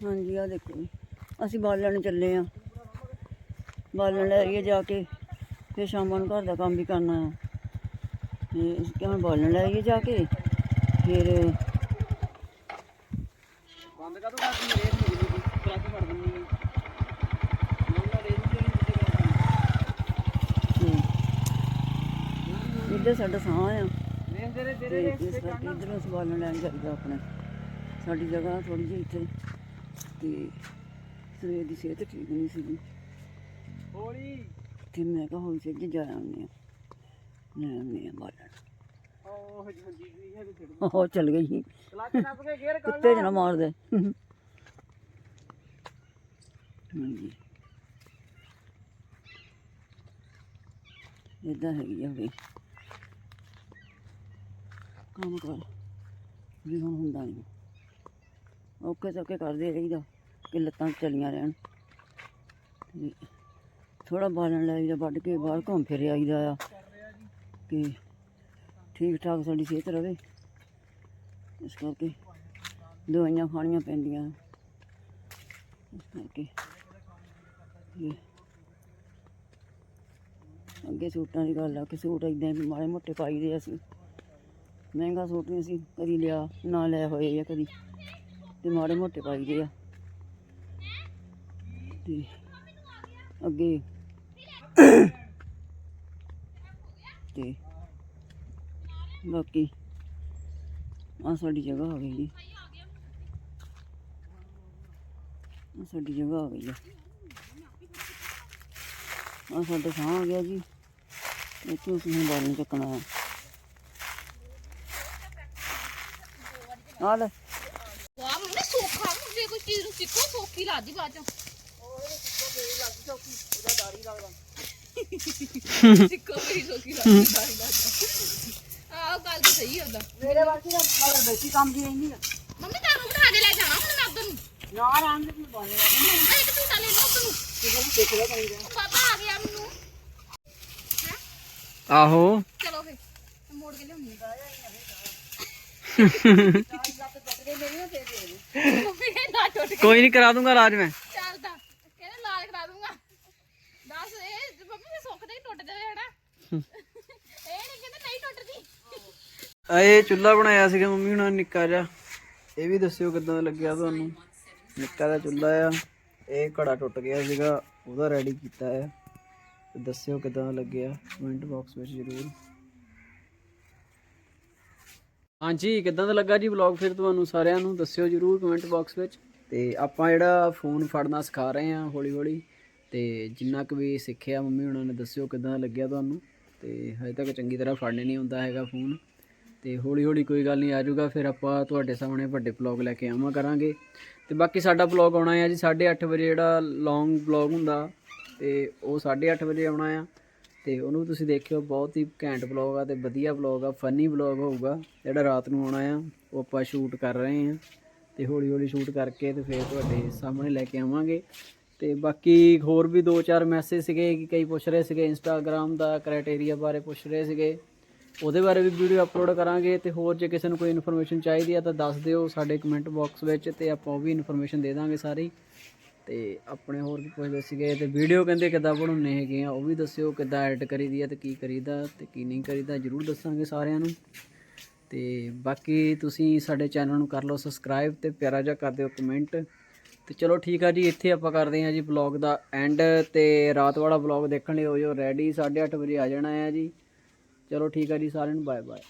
ਹਾਂਜੀ ਆ ਦੇਖੋ ਜੀ। ਅਸੀਂ ਬਾਲਣ ਚੱਲੇ ਆ ਬਾਲਣ ਲੈ ਆਈਏ ਜਾ ਕੇ ਫਿਰ ਸ਼ਾਮਾਂ ਨੂੰ ਘਰ ਦਾ ਕੰਮ ਵੀ ਕਰਨਾ ਆ। ਤੇ ਅਸੀਂ ਕਿਹਾ ਬਾਲਣ ਲੈ ਆਈਏ ਜਾ ਕੇ ਫਿਰ ਬੰਦ ਕਾ ਤੋਂ ਕਰਦੀ ਰੇਸ ਨਹੀਂ ਫੜ ਦਿੰਦੀ ਨਹੀਂ ਤੇ ਇੱਧਰ ਸਾਡਾ ਸਾਹ ਆ। ਤੇ ਇਸ ਕਰਕੇ ਇੱਧਰੋਂ ਲੈਣ ਜਾਈਦਾ ਆਪਣੇ। ਸਾਡੀ ਜਗ੍ਹਾ ਥੋੜੀ ਜਿਹੀ ਇੱਥੇ। ਤੇ ਸਵੇਰ ਦੀ ਸਿਹਤ ਠੀਕ ਨਹੀਂ ਸੀਗੀ। ਹੌਲੀ। ਤੇ ਮੈਂ ਕਿਹਾ ਹੁਣ ਸਿੱਧ ਜਾ ਆਉਂਦੇ ਆ ਆਉਂਦੇ ਆ ਬਾਲਣ ਉਹ ਜੀ ਹੈ ਉਹ ਚੱਲ ਗਈ ਸੀ। ਕਲੱਚ ਨੱਪ ਕੇ ਗੇਅਰ ਕਰ ਕੁੱਤੇ ਜਨਾ ਮਾਰਦੇ। ਹਾਂਜੀ। ਇਦਾਂ ਹੈਗੀ ਆ ਵੀ। ਕੰਮ ਕਰ। ਵੀ ਹੁਣ ਹੁੰਦਾ ਨਹੀਂ ਔਖੇ ਸੌਖੇ ਕਰਦੇ ਰਹੀਦਾ ਕਿ ਲੱਤਾਂ ਚਲੀਆਂ ਰਹਿਣ। ਥੋੜਾ ਬਾਲਣ ਲਾਈਦਾ ਵੱਢ ਕੇ ਬਾਹਰ ਘੁੰਮ ਫਿਰ ਆਈਦਾ ਆ ਕਿ ਠੀਕ ਠਾਕ ਸਾਡੀ ਸਿਹਤ ਰਵੇ। ਇਸ ਕਰਕੇ ਦਵਾਈਆਂ ਖਾਣੀਆਂ ਪੈਂਦੀਆਂ। ਇਸ ਕਰਕੇ ਅੱਗੇ ਸੂਟਾਂ ਦੀ ਗੱਲ ਆ ਕਿ ਸੂਟ ਇਦਾਂ ਵੀ ਮਾੜੇ ਮੋਟੇ ਪਾਈਦੇ ਅਸੀਂ। ਮਹਿੰਗਾ ਸੂਟ ਨਹੀਂ ਅਸੀਂ ਕਦੀ ਲਿਆ, ਨਾ ਲੈ ਹੋਏ ਆ ਕਦੀ। ਤੇ ਮਾੜੇ ਮੋਟੇ ਪਾਈਦੇ ਆ। ਤੇ ਅੱਗੇ ਤੇ ਬਾਕੀ ਆ ਸਾਡੀ ਜਗ੍ਹਾ ਆ ਗਈ ਜੀ। ਆ ਸਾਡੀ ਜਗ੍ਹਾ ਆ ਗਈ ਆ। ਆ ਸਾਡਾ ਥਾਂ ਆ ਗਿਆ ਜੀ। ਇੱਥੇ ਅਸੀਂ ਹੁਣ ਬਾਲਣ ਚੱਕਣਾ ਆ। ਆ ਲੈ। ਵਾਹ ਮੰਮੀ ਸੌਖਾ ਜੇ ਕੋਈ ਚੀਜ਼ ਨੂੰ ਸਿੱਖੋ ਸੌਖੀ ਲੱਗਦੀ ਬਾਅਦ ਚੋਂ। ਸਿੱਖੋ ਵੀ ਸੌਖੀ ਲੱਗਦੀ ਆਹ ਗੱਲ ਤਾਂ ਸਹੀ ਹੁੰਦਾ ਮੇਰੇ ਵਾਸਤੇ ਤਾਂ ਮਗਰ ਬੈਠੀ ਕੰਮ ਦੀ ਰਹਿੰਦੀ ਆ। ਮੰਮੀ ਤੁਹਾਨੂੰ ਬਿਠਾ ਕੇ ਲੈ ਜਾਣਾ ਹੁਣ ਮੈਂ ਉਧਰ ਨੂੰ। ਨਾ ਆਰਾਮ ਦੇ ਨੂੰ ਬਾਲਣ ਆ। ਇੱਕ ਝੂਟਾ ਲੈ ਲਓ ਉਧਰ ਨੂੰ। ਕਿਹਨੂੰ ਸਿੱਖ ਚਾਹੀਦਾ। ਉਹ ਪਾਪਾ ਆ ਗਿਆ ਮੈਨੂੰ। ਆਹੋ। ਚਲੋ ਫੇ ਮੋੜ ਕੇ ਲਿਆਉਣੀ ਮੰਮੀ ਨੇ ਨਾ ਟੁੱਟ ਗਿਆ ਕੋਈ ਨਹੀਂ ਕਰਾ ਦੂੰਗਾ ਰਾਜ ਮੈਂ। ਚੱਲਦਾ। ਕਹਿੰਦਾ ਲਾਲ ਕਰਾ ਦੂੰਗਾ। ਦੱਸ ਇਹ ਮੰਮੀ ਦੇ ਸੁੱਖ ਦੇ ਹੀ ਟੁੱਟ ਜਾਵੇ ਹਨਾ? ਇਹ ਨਹੀਂ ਕਹਿੰਦਾ ਨਹੀਂ ਟੁੱਟਦੀ। ਇਹ ਚੁੱਲਾ ਬਣਾਇਆ ਸੀਗਾ ਮੰਮੀ ਹੁਣਾਂ ਨਿੱਕਾ ਜਿਹਾ। ਇਹ ਵੀ ਦੱਸਿਓ ਕਿਦਾਂ ਲੱਗਿਆ ਤੁਹਾਨੂੰ? ਨਿੱਕਾ ਜਿਹਾ ਚੁੱਲਾ ਆ। ਇਹ ਘੜਾ ਟੁੱਟ ਗਿਆ ਸੀਗਾ ਉਹਦਾ ਰੈਡੀ ਕੀਤਾ ਹੈ ਤੇ ਦੱਸਿਓ ਕਿਦਾਂ ਲੱਗਿਆ ਕਮੈਂਟ ਬਾਕਸ ਵਿੱਚ ਜ਼ਰੂਰ। ਹਾਂਜੀ, ਕਿਦਾਂ ਦਾ ਲੱਗਾ ਜੀ ਵਲੌਗ ਫਿਰ ਤੁਹਾਨੂੰ ਸਾਰਿਆਂ ਨੂੰ? ਦੱਸਿਓ ਜ਼ਰੂਰ ਕਮੈਂਟ ਬਾਕਸ ਵਿੱਚ। ਤੇ ਆਪਾਂ ਜਿਹੜਾ ਫੋਨ ਫੜਨਾ ਸਿਖਾ ਰਹੇ ਹਾਂ ਹੌਲੀ ਹੌਲੀ ਤੇ ਜਿੰਨਾ ਕੁ ਵੀ ਸਿੱਖਿਆ ਮੰਮੀ ਉਹਨਾਂ ਨੇ ਦੱਸਿਓ ਕਿਦਾਂ ਦਾ ਲੱਗਿਆ ਤੁਹਾਨੂੰ। ਤੇ ਹਜੇ ਤੱਕ ਚੰਗੀ ਤਰ੍ਹਾਂ ਫੜਨੇ ਨਹੀਂ ਹੁੰਦਾ ਹੈਗਾ ਫੋਨ ਤੇ ਹੌਲੀ ਹੌਲੀ ਕੋਈ ਗੱਲ ਨਹੀਂ ਆ ਜਾਊਗਾ, ਫਿਰ ਆਪਾਂ ਤੁਹਾਡੇ ਸਾਹਮਣੇ ਵੱਡੇ ਵਲੌਗ ਲੈ ਕੇ ਆਵਾਂ ਕਰਾਂਗੇ। ਤੇ ਬਾਕੀ ਸਾਡਾ ਵਲੌਗ ਆਉਣਾ ਹੈ ਜੀ 8:30 ਵਜੇ ਜਿਹੜਾ ਲੌਂਗ ਵਲੌਗ ਹੁੰਦਾ, ਤੇ ਉਹ 8:30 ਵਜੇ ਆਉਣਾ ਆ। ਤੇ ਉਹਨੂੰ ਵੀ ਤੁਸੀਂ ਦੇਖਿਓ, ਬਹੁਤ ਹੀ ਘੈਂਟ ਵਲੌਗ ਆ ਤੇ ਵਧੀਆ ਵਲੌਗ ਆ ਫਨੀ ਵਲੌਗ ਹੋਊਗਾ। ਜਿਹੜਾ ਰਾਤ ਨੂੰ ਆਉਣਾ ਆ, ਉਹ ਆਪਾਂ ਸ਼ੂਟ ਕਰ ਰਹੇ ਹਾਂ ਤੇ ਹੌਲੀ ਹੌਲੀ ਸ਼ੂਟ ਕਰਕੇ ਤੇ ਫਿਰ ਤੁਹਾਡੇ ਸਾਹਮਣੇ ਲੈ ਕੇ ਆਵਾਂਗੇ। ਤੇ ਬਾਕੀ ਹੋਰ ਵੀ ਦੋ ਚਾਰ ਮੈਸੇਜ ਸੀਗੇ ਕਿ ਕਈ ਪੁੱਛ ਰਹੇ ਸੀਗੇ ਇੰਸਟਾਗ੍ਰam ਦਾ ਕ੍ਰਾਈਟੇਰੀਆ ਬਾਰੇ ਪੁੱਛ ਰਹੇ ਸੀਗੇ। ਉਹਦੇ ਬਾਰੇ ਵੀ ਵੀਡੀਓ ਅਪਲੋਡ ਕਰਾਂਗੇ ਤੇ ਹੋਰ ਜੇ ਕਿਸੇ ਨੂੰ ਕੋਈ ਇਨਫੋਰਮੇਸ਼ਨ ਚਾਹੀਦੀ ਆ ਤਾਂ ਦੱਸ ਦਿਓ ਸਾਡੇ ਕਮੈਂਟ ਬਾਕਸ ਵਿੱਚ ਤੇ ਆਪਾਂ ਉਹ ਵੀ ਇਨਫੋਰਮੇਸ਼ਨ ਦੇ ਦਾਂਗੇ ਸਾਰੀ। ਤੇ ਆਪਣੇ ਹੋਰ ਵੀ ਪੁੱਛਦੇ ਸੀਗੇ ਤੇ ਵੀਡੀਓ ਕਹਿੰਦੇ ਕਿੱਦਾਂ ਬਣਾਉਣੇ ਹੈਗੇ ਆ, ਉਹ ਵੀ ਦੱਸਿਓ ਕਿੱਦਾਂ ਐਡਿਟ ਕਰੀਦੀ ਆ ਤੇ ਕੀ ਕਰੀਦਾ ਤੇ ਕੀ ਨਹੀਂ ਕਰੀਦਾ, ਜਰੂਰ ਦੱਸਾਂਗੇ ਸਾਰਿਆਂ ਨੂੰ। ਤੇ ਬਾਕੀ ਤੁਸੀਂ ਸਾਡੇ ਚੈਨਲ ਨੂੰ ਕਰ ਲਓ ਸਬਸਕ੍ਰਾਈਬ ਤੇ ਪਿਆਰਾ ਜਿਹਾ ਕਰ ਦਿਓ ਕਮੈਂਟ ਤੇ ਚਲੋ ਠੀਕ ਆ ਜੀ, ਇੱਥੇ ਆਪਾਂ ਕਰਦੇ ਹਾਂ ਜੀ ਵਲੌਗ ਦਾ ਐਂਡ ਤੇ ਰਾਤ ਵਾਲਾ ਵਲੌਗ ਦੇਖਣ ਲਈ ਹੋ ਜਾਓ ਰੈਡੀ 8:30 ਵਜੇ ਆ ਜਾਣਾ ਹੈ ਜੀ। ਚਲੋ ਠੀਕ ਆ ਜੀ, ਸਾਰਿਆਂ ਨੂੰ ਬਾਏ ਬਾਏ